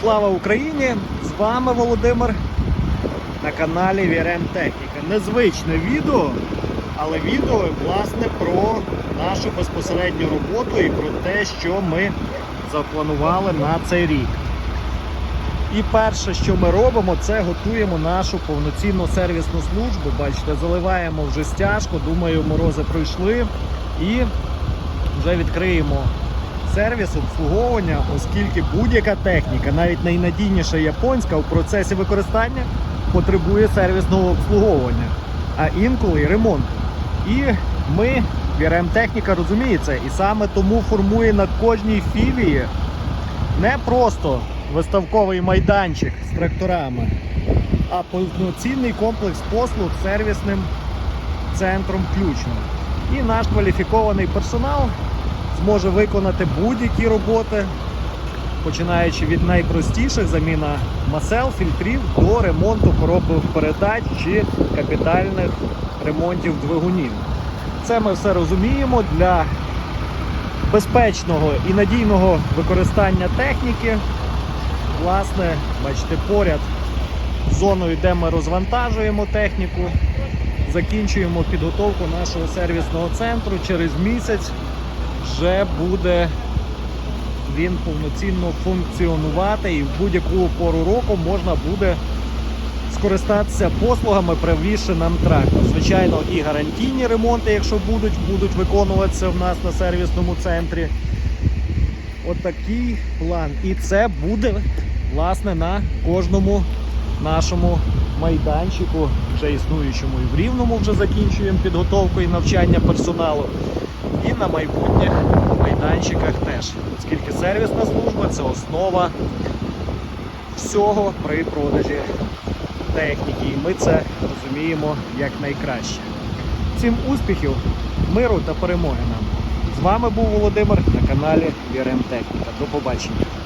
Слава Україні! З вами Володимир на каналі VRM Техніка. Незвичне відео, але відео власне про нашу безпосередню роботу і про те, що ми запланували на цей рік. І перше, що ми робимо, це готуємо нашу повноцінну сервісну службу. Бачите, заливаємо вже стяжку, думаю, морози пройшли. І вже відкриємо сервіс обслуговування, оскільки будь-яка техніка, навіть найнадійніша японська, у процесі використання потребує сервісного обслуговування, а інколи й ремонту. І ми, VRM Техніка, розуміє це, і саме тому формує на кожній філії не просто виставковий майданчик з тракторами, а повноцінний комплекс послуг сервісним центром включно. І наш кваліфікований персонал зможе виконати будь-які роботи, починаючи від найпростіших заміна масел, фільтрів до ремонту коробок передач чи капітальних ремонтів двигунів. Це ми все розуміємо для безпечного і надійного використання техніки. Власне, бачите, поряд з зоною, де ми розвантажуємо техніку, закінчуємо підготовку нашого сервісного центру. Через місяць вже буде він повноцінно функціонувати і в будь-яку пору року можна буде скористатися послугами, привізши нам трактор. Звичайно, і гарантійні ремонти, якщо будуть, будуть виконуватися в нас на сервісному центрі. Отакий план. І це буде власне на кожному нашому майданчику, вже існуючому і в Рівному вже закінчуємо підготовку і навчання персоналу. І на майбутніх майданчиках теж, оскільки сервісна служба це основа всього при продажі техніки. І ми це розуміємо як найкраще. Всім успіхів, миру та перемоги нам! З вами був Володимир на каналі VRM Техніка. До побачення.